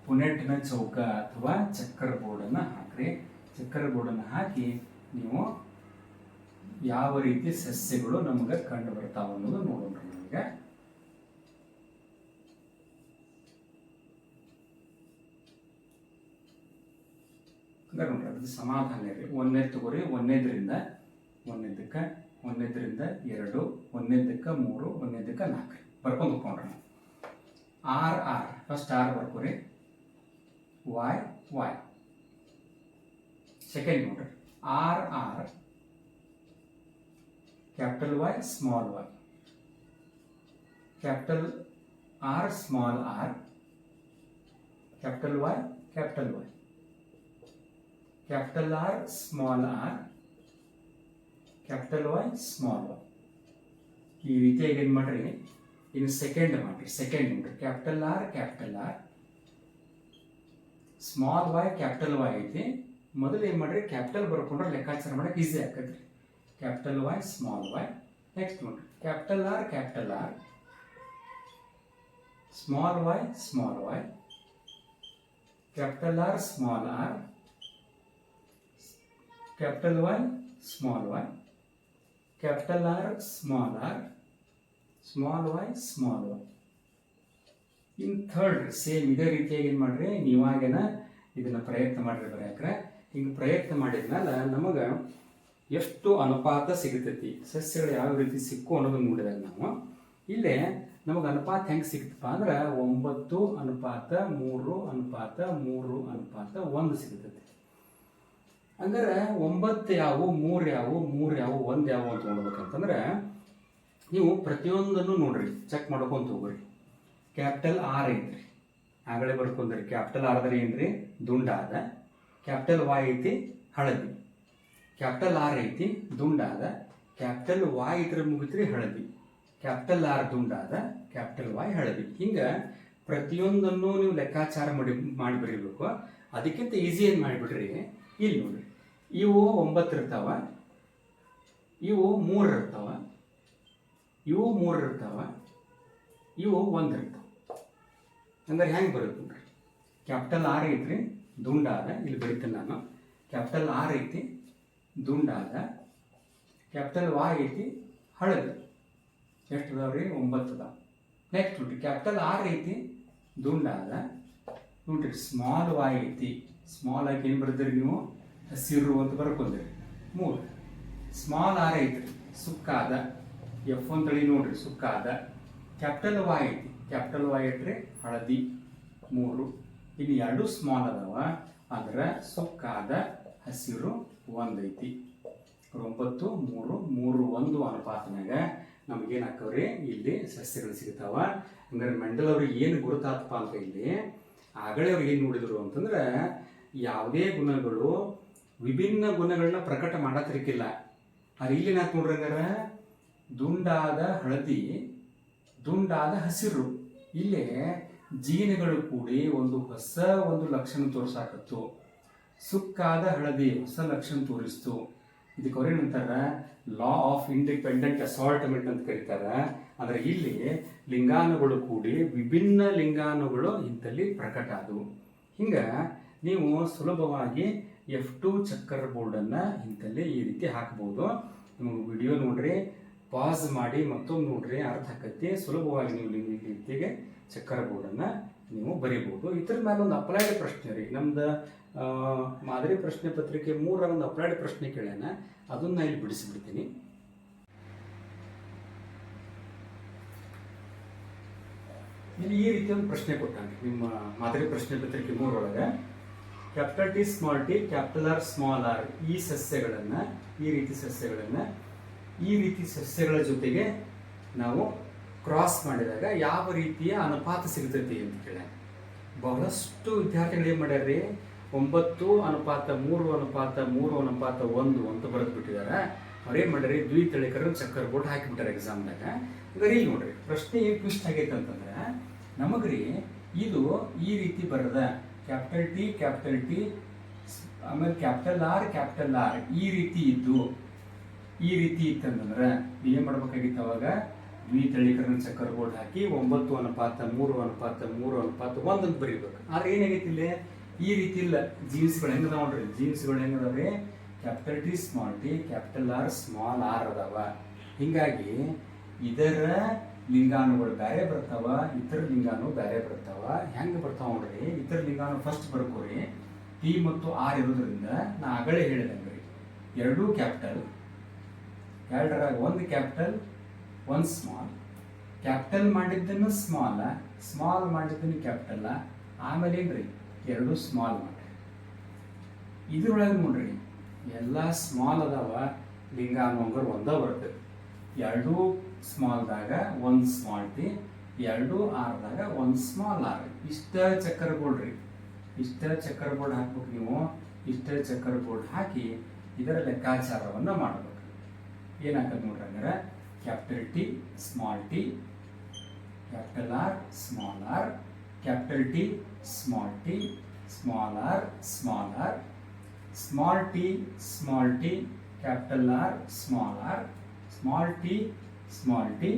ಪುನೆಟ್ನ ಚೌಕ ಅಥವಾ ಚಕ್ಕರ್ ಬೋರ್ಡನ್ನು ಹಾಕ್ರಿ. ಚಕ್ಕರ್ ಬೋರ್ಡನ್ನು ಹಾಕಿ ನೀವು ಯಾವ ರೀತಿ ಸಸ್ಯಗಳು ನಮಗೆ ಕಂಡು ಬರ್ತಾವ ಅನ್ನೋದು ನೋಡೋಣ ನಮಗೆ. ನೋಡ್ರಿ ಸಮಾಧಾನ ಇರಲಿ. ಒಂದನೇ ತಗೋರಿ, ಒಂದನೇದ್ರಿಂದ, ಒಂದನೇದಕ್ಕೆ, ಒಂದನೇದ್ರಿಂದ ಎರಡು, ಒಂದನೇದಕ್ಕೆ ಮೂರು, ಒಂದನೇದಕ್ಕೆ ನಾಲ್ಕು. ಬರ್ಕೊಂಡು ಹೋಗ್ಕೊಂಡ್ರಿ ಆರ್ ಆರ್. ಫಸ್ಟ್ ಆರ್ ಬರ್ಕೋರಿ. ವಾಯ್ ವಾಯ್ ಸೆಕೆಂಡ್ ನೋಡ್ರಿ. R R. Capital Y, small Y. Capital R, small R. Capital Y capital Y. Capital R, small R. Capital Y, small Y. ಈ ರೀತಿಯಾಗಿ ಏನು ಮಾಡ್ರಿ? ಇನ್ನು ಸೆಕೆಂಡ್ ಮಾಡಿರಿ ಸೆಕೆಂಡ್ ಮಾಡ್ರಿ capital R capital R. Small Y, capital Y ಐತಿ. ಮೊದಲು ಏನು ಮಾಡ್ರಿ? ಕ್ಯಾಪಿಟಲ್ ಬರ್ಕೊಂಡ್ರೆ ಲೆಕ್ಕಾಚಾರ ಮಾಡೋಕೆ ಈಸಿ ಆಕತ್ರಿ capital Y small Y next ನೋಡಿರಿ capital R capital R small Y small Y capital R small R capital Y small Y capital R small R small Y small Y ಇನ್ third same ಇದೇ ರೀತಿಯಾಗಿ ಏನು ಮಾಡ್ರಿ? ನೀವಾಗೇನ ಇದನ್ನ ಪ್ರಯತ್ನ ಮಾಡಿರಿ ಬರೆಯಕ್ರೆ ಹಿಂಗೆ ಪ್ರಯತ್ನ ಮಾಡಿದ್ಮೇಲೆ ನಮಗೆ ಎಷ್ಟು ಅನುಪಾತ ಸಿಗ್ತೈತಿ? ಸಸ್ಯಗಳು ಯಾವ ರೀತಿ ಸಿಕ್ಕು ಅನ್ನೋದನ್ನು ನೋಡಿದಾಗ ನಾವು, ಇಲ್ಲೇ ನಮಗೆ ಅನುಪಾತ ಹೆಂಗೆ ಸಿಗ್ತಪ್ಪ ಅಂದ್ರೆ ಒಂಬತ್ತು ಅನುಪಾತ, ಮೂರು ಅನುಪಾತ ಮೂರು ಅನುಪಾತ, ಒಂದು ಸಿಗ್ತೈತಿ. ಹಂಗಾರೆ ಒಂಬತ್ತು ಯಾವು, ಮೂರು ಯಾವು ಮೂರು ಯಾವು, ಒಂದು ಯಾವು ಅಂತ ನೋಡ್ಬೇಕಂತಂದ್ರೆ ನೀವು ಪ್ರತಿಯೊಂದನ್ನು ನೋಡ್ರಿ ಚೆಕ್ ಮಾಡ್ಕೊಂತ ಹೋಗ್ರಿ. ಕ್ಯಾಪಿಟಲ್ ಆರ್ ಐತ್ರಿ. ಆಗಲೇ ಬರ್ಕೊಂಡ್ರಿ. ಕ್ಯಾಪಿಟಲ್ ಆರ್ ಅಂದ್ರೆ ಏನ್ರಿ? ದುಂಡಾದ ಕ್ಯಾಪಿಟಲ್ ವಾಯ್ ಐತಿ? ಹಳದಿ. ಕ್ಯಾಪಿಟಲ್ ಆರ್ ಐತಿ ದುಂಡಾದ ಕ್ಯಾಪಿಟಲ್ ವಾಯ್ ಇದ್ರ ಮುಗಿತ್ರಿ ಹಳದಿ. ಕ್ಯಾಪಿಟಲ್ ಆರ್ ದುಂಡಾದ ಕ್ಯಾಪಿಟಲ್ ವಾಯ್ ಹಳದಿ. ಹಿಂಗೆ ಪ್ರತಿಯೊಂದನ್ನು ನೀವು ಲೆಕ್ಕಾಚಾರ ಮಾಡಿ ಮಾಡಿ ಬರೀಬೇಕು. ಅದಕ್ಕಿಂತ ಈಸಿ ಏನು ಮಾಡಿಬಿಡ್ರಿ? ಇಲ್ಲಿ ನೋಡ್ರಿ. ಇವು ಒಂಬತ್ತು ಇರ್ತಾವ. ಇವು ಮೂರು ಇರ್ತಾವ. ಇವು ಮೂರು ಇರ್ತಾವ. ಇವು ಒಂದು ಇರ್ತಾವ. ಅಂದ್ರೆ ಹೆಂಗೆ ಬರುತ್ತೆ ನೋಡ್ರಿ? ಕ್ಯಾಪಿಟಲ್ ಆರ್ ಐತ್ರಿ ದುಂಡಾದ ಇಲ್ಲಿ ಬರೀತೀನಿ ನಾನು. ಕ್ಯಾಪಿಟಲ್ ಆರ್ ಐತಿ ದುಂಡಾದ ಕ್ಯಾಪಿಟಲ್ ವಾಯ್ ಐತಿ ಹಳದಿ. ಎಷ್ಟು ಅದಾವ್ರಿ? ಒಂಬತ್ತು ಅದಾವ ನೆಕ್ಸ್ಟ್ ನೋಡ್ರಿ ಕ್ಯಾಪಿಟಲ್ ಆರ್ ಐತಿ ದುಂಡಾದ. ನೋಡ್ರಿ ಸ್ಮಾಲ್ ವಾಯ್ ಐತಿ. ಸ್ಮಾಲ್ ಆಗಿ ಏನು ಬರ್ದಿರಿ ನೀವು? ಹಸಿರು ಅಂತ ಬರ್ಕೊಂಡ್ರಿ. ಮೂರು ಸ್ಮಾಲ್ ಆರ್ ಐತ್ರಿ. ಸುಕ್ಕಾದ. ಎಫ್ ತಳಿ ನೋಡ್ರಿ, ಸುಕ್ಕಾದ. ಕ್ಯಾಪಿಟಲ್ ವಾಯ್ ಐತಿ. ಕ್ಯಾಪಿಟಲ್ ವಾಯ್ ಐತ್ರಿ ಹಳದಿ. ಮೂರು ಇನ್ನು ಎರಡು ಸ್ಮಾಲ್ ಅದಾವ. ಅಂದ್ರೆ ಸೊಕ್ಕಾದ, ಹಸಿರು ಒಂದೈತಿ. ಒಂಬತ್ತು, ಮೂರು ಮೂರು, ಒಂದು ಅನುಪಾತನಾಗ ನಮಗೇನು ಹಾಕವ್ರಿ ಇಲ್ಲಿ ಸಸ್ಯಗಳು ಸಿಗ್ತಾವ. ಹಂಗಾರೆ ಮೆಂಡಲ್ ಅವ್ರಿಗೆ ಏನು ಗುರುತಾತಪ್ಪ ಅಂತ ಇಲ್ಲಿ ಆಗಲೇ ಅವ್ರು ಏನು ನೋಡಿದ್ರು ಅಂತಂದ್ರೆ ಯಾವುದೇ ಗುಣಗಳು ವಿಭಿನ್ನ ಗುಣಗಳನ್ನ ಪ್ರಕಟ ಮಾಡತ್ತಿರಕ್ಕಿಲ್ಲ ಆದ್ರೆ ಇಲ್ಲಿ ನಾಲ್ಕು ನೋಡ್ರಿ ದುಂಡಾದ ಹಳದಿ, ದುಂಡಾದ ಹಸಿರು. ಇಲ್ಲೇ ಜೀನುಗಳು ಕೂಡಿ ಒಂದು ಹೊಸ ಒಂದು ಲಕ್ಷಣ ತೋರ್ಸಾಕತ್ತು. ಸುಕ್ಕಾದ ಹಳದಿ ಹೊಸ ಲಕ್ಷಣ ತೋರಿಸ್ತು. ಇದಕ್ಕೆ ಅವ್ರೇನಂತಾರ ಲಾ ಆಫ್ ಇಂಡಿಪೆಂಡೆಂಟ್ ಅಸಾಲ್ಟ್ಮೆಂಟ್ ಅಂತ ಕರೀತಾರೆ. ಅಂದ್ರೆ ಇಲ್ಲಿ ಲಿಂಗಾನುಗಳು ಕೂಡಿ ವಿಭಿನ್ನ ಲಿಂಗಾನುಗಳು ಇಂಥಲ್ಲಿ ಪ್ರಕಟ ಆದವು. ಹಿಂಗ ನೀವು ಸುಲಭವಾಗಿ ಎಫ್ ಟು ಚಕ್ಕರ್ ಬೋರ್ಡನ್ನು ಇಂಥಲ್ಲಿ ಈ ರೀತಿ ಹಾಕ್ಬೋದು. ನಿಮಗೆ ವಿಡಿಯೋ ನೋಡ್ರಿ, ಪಾಸ್ ಮಾಡಿ ಮತ್ತೊಮ್ಮೆ ನೋಡ್ರಿ, ಅರ್ಥ ಆಕತಿ. ಸುಲಭವಾಗಿ ನೀವು ಈ ರೀತಿಗೆ ಚಕ್ಕರ ಬೋರ್ಡನ್ನು ನೀವು ಬರೀಬೋದು. ಇದ್ರ ಮೇಲೆ ಒಂದು ಅಪ್ಲೈಡ್ ಪ್ರಶ್ನೆ ರೀ. ನಮ್ದು ಮಾದರಿ ಪ್ರಶ್ನೆ ಪತ್ರಿಕೆ ಮೂರರ ಒಂದು ಅಪ್ಲೈಡ್ ಪ್ರಶ್ನೆ ಕೇಳ್ಯಾನ ಅದನ್ನ ಇಲ್ಲಿ ಬಿಡಿಸಿಬಿಡ್ತೀನಿ. ಇಲ್ಲಿ ಈ ರೀತಿ ಒಂದು ಪ್ರಶ್ನೆ ಕೊಟ್ಟಾನೆ ನಿಮ್ಮ ಮಾದರಿ ಪ್ರಶ್ನೆ ಪತ್ರಿಕೆ ಮೂರೊಳಗೆ capital T small T capital R small R ಈ ಸಸ್ಯಗಳನ್ನು, ಈ ರೀತಿ ಸಸ್ಯಗಳನ್ನು, ಈ ರೀತಿ ಸಸ್ಯಗಳ ಜೊತೆಗೆ ನಾವು ಕ್ರಾಸ್ ಮಾಡಿದಾಗ ಯಾವ ರೀತಿಯ ಅನುಪಾತ ಸಿಗ್ತೈತಿ ಅಂತ ಕೇಳ ಬಹಳಷ್ಟು ವಿದ್ಯಾರ್ಥಿಗಳು ಏನು ಮಾಡ್ಯಾರ್ರಿ? ಒಂಬತ್ತು ಅನುಪಾತ ಮೂರು ಅನುಪಾತ ಮೂರು ಅನುಪಾತ ಒಂದು ಅಂತ ಬರೆದು ಬಿಟ್ಟಿದ್ದಾರೆ ಅವ್ರೇನ್ ಮಾಡ್ರಿ? ದ್ವಿ ದ್ವಿತಳಿಕರ ಚಕ್ಕರ್ ಬೋರ್ಡ್ ಹಾಕಿಬಿಟ್ಟಾರೆ ಎಕ್ಸಾಮ್ನಾಗ ಈಗ ಇಲ್ಲಿ ನೋಡ್ರಿ, ಪ್ರಶ್ನೆ ಏನು ಟ್ವಿಸ್ಟ್ ಆಗೈತೆ ಅಂತಂದ್ರೆ ನಮಗ್ರಿ ಇದು ಈ ರೀತಿ ಬರದ ಕ್ಯಾಪಿಟಲ್ ಟಿ ಕ್ಯಾಪಿಟಲ್ ಟಿ ಆಮೇಲೆ ಕ್ಯಾಪಿಟಲ್ ಆರ್ ಕ್ಯಾಪಿಟಲ್ ಆರ್, ಈ ರೀತಿ ಇದ್ದು. ಈ ರೀತಿ ಇತ್ತಂತಂದ್ರೆ ಏನ್ ಮಾಡ್ಬೇಕಾಗಿತ್ತು ಅವಾಗ? ದ್ವಿತಳೀಕರಣ ಚಕ್ಕರ್ ಬೋರ್ಡ್ ಹಾಕಿ ಒಂಬತ್ತು ಅನುಪಾತ ಮೂರು ಅನುಪಾತ ಮೂರು ಅನುಪಾತ ಒಂದಂತ ಬರೀಬೇಕು. ಆದ್ರೆ ಏನಾಗೈತಿ ಇಲ್ಲಿ? ಈ ರೀತಿ ಇಲ್ಲ. ಜೀನ್ಸ್ಗಳು ಹೆಂಗದ ನೋಡ್ರಿ? ಜೀನ್ಸ್ಗಳು ಹೆಂಗದಾವ್ರಿ capital T small T capital R small R ಅದಾವ. ಹಿಂಗಾಗಿ ಇದರ ಲಿಂಗಾನುಗಳು ಬೇರೆ ಬರ್ತಾವ, ಇತರ ಲಿಂಗಾನು ಬೇರೆ ಬರ್ತಾವ. ಹೆಂಗೆ ಬರ್ತಾವ ನೋಡ್ರಿ? ಇತರ ಲಿಂಗಾನು ಫಸ್ಟ್ ಬರ್ಕೋರಿ. ಟಿ ಮತ್ತು ಆರ್ ಇರೋದ್ರಿಂದ ನಾ ಆಗಲೇ ಹೇಳಿದಂಗ್ರಿ ಎರಡೂ ಕ್ಯಾಪಿಟಲ್ ಎರಡರಾಗ ಒಂದು ಕ್ಯಾಪಿಟಲ್ ಒಂದು ಸ್ಮಾಲ್ ಕ್ಯಾಪಿಟಲ್ ಮಾಡಿದ್ದನ್ನು ಸ್ಮಾಲ್ ಸ್ಮಾಲ್ ಮಾಡಿದ್ದನ್ನು ಕ್ಯಾಪಿಟಲ್ ಆಮೇಲೆ ಏನ್ರಿ? ಎರಡು ಸ್ಮಾಲ್ ಮಾಡ್ರಿ ಇದ್ರೊಳಗೆ ನೋಡ್ರಿ, ಎಲ್ಲ ಸ್ಮಾಲ್ ಅದಾವ ಲಿಂಗ ಅನ್ನೋಂಗರ್ ಒಂದ ಬರ್ತದೆ ಎರಡೂ ಸ್ಮಾಲ್ದಾಗ ಒಂದು ಸ್ಮಾಲ್ ಟಿ ಎರಡು ಆರ್ದಾಗ ಒಂದು ಸ್ಮಾಲ್ ಆರ್. ಇಷ್ಟ ಚಕ್ಕರ್ ಬೋರ್ಡ್ ಇಷ್ಟ ಚಕ್ಕರ್ ಬೋರ್ಡ್ ಹಾಕ್ಬೇಕು ನೀವು. ಇಷ್ಟ ಚಕ್ಕರ್ ಬೋರ್ಡ್ ಹಾಕಿ ಇದರ ಲೆಕ್ಕಾಚಾರವನ್ನು ಮಾಡಬೇಕು. ಏನಾಗತ್ತೆ ನೋಡ್ರಿ ಅಂದ್ರೆ capital T small T, capital R small R. Capital T small T small R small R small T small T capital R small R small T small T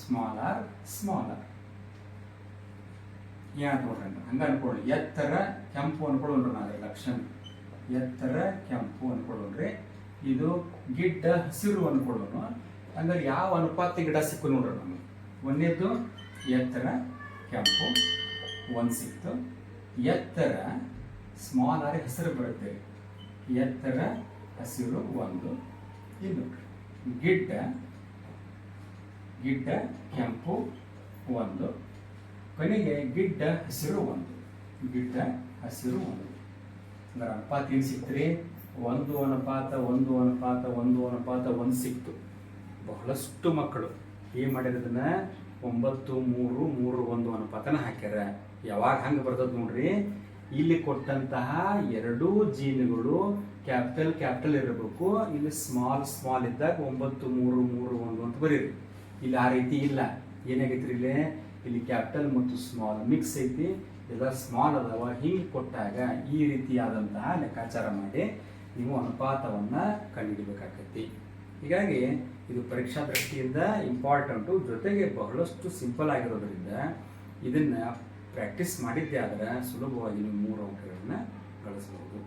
small R small R ಯಾಕೆ ನೋಡ್ರಿ ಹಂಗ ಅನ್ಕೊಳ್ಳಿ ಎತ್ತರ ಕೆಂಪು ಅನ್ಕೊಳ್ಳೋಣ್ರಿ ನಾವೇ ಲಕ್ಷಣ ಎತ್ತರ ಕೆಂಪು ಅನ್ಕೊಳ್ಳೋಣ್ರಿ ಇದು ಗಿಡ್ಡ ಹಸಿರು ಅನ್ಕೊಳ್ಳೋಣ ಹಂಗಾರೆ ಯಾವ ಅನುಪಾತ ಗಿಡ ಸಿಕ್ಕು ನೋಡ್ರಿ ನಮಗೆ ಒಂದೇದ್ದು ಎತ್ತರ ಕೆಂಪು, ಒಂದು ಸಿಕ್ತು. ಎತ್ತರ ಸ್ಮಾಲ್ ಆರ್ ಹೆಸರು ಬರುತ್ತೆ. ಎತ್ತರ ಹಸಿರು ಒಂದು. ಇನ್ನು ಗಿಡ್ಡ ಗಿಡ್ಡ ಕೆಂಪು ಒಂದು. ಕೊನೆಗೆ ಗಿಡ್ಡ ಹಸಿರು ಒಂದು. ಗಿಡ್ಡ ಹಸಿರು ಒಂದು. ಅಂದ್ರೆ ಅನುಪಾತ ಏನು ಸಿಕ್ತ್ರಿ? ಒಂದು ಅನುಪಾತ ಒಂದು ಅನುಪಾತ ಒಂದು ಅನುಪಾತ, ಒಂದು ಸಿಕ್ತು. ಬಹಳಷ್ಟು ಮಕ್ಕಳು ಏನು ಮಾಡಿರೋದನ್ನ? ಒಂಬತ್ತು, ಮೂರು ಮೂರು, ಒಂದು ಅನುಪಾತನ ಹಾಕ್ಯಾರ. ಯಾವಾಗ ಹಂಗೆ ಬರ್ತದ ನೋಡ್ರಿ? ಇಲ್ಲಿ ಕೊಟ್ಟಂತಹ ಎರಡೂ ಜೀನ್ಗಳು ಕ್ಯಾಪಿಟಲ್ ಕ್ಯಾಪಿಟಲ್ ಇರಬೇಕು. ಇಲ್ಲಿ ಸ್ಮಾಲ್ ಸ್ಮಾಲ್ ಇದ್ದಾಗ ಒಂಬತ್ತು, ಮೂರು ಮೂರು, ಒಂದು ಅಂತ ಬರೀರಿ. ಇಲ್ಲಿ ಆ ರೀತಿ ಇಲ್ಲ. ಏನಾಗೈತ್ರಿ ಇಲ್ಲಿ? ಇಲ್ಲಿ ಕ್ಯಾಪಿಟಲ್ ಮತ್ತು ಸ್ಮಾಲ್ ಮಿಕ್ಸ್ ಐತಿ. ಎಲ್ಲ ಸ್ಮಾಲ್ ಅದಾವ. ಹಿಂಗೆ ಕೊಟ್ಟಾಗ ಈ ರೀತಿಯಾದಂತಹ ಲೆಕ್ಕಾಚಾರ ಮಾಡಿ ನೀವು ಅನುಪಾತವನ್ನ ಕಂಡುಹಿಡಬೇಕಾಗತ್ತಿ ಹೀಗಾಗಿ ಇದು ಪರೀಕ್ಷಾ ದೃಷ್ಟಿಯಿಂದ ಇಂಪಾರ್ಟೆಂಟು ಜೊತೆಗೆ ಬಹಳಷ್ಟು ಸಿಂಪಲ್ ಆಗಿರೋದ್ರಿಂದ ಇದನ್ನು ಪ್ರಾಕ್ಟೀಸ್ ಮಾಡಿದ್ದೇ ಆದರೆ ಸುಲಭವಾಗಿ ನೀವು ಮೂರು ಅಂಕಗಳನ್ನು ಗಳಿಸಬಹುದು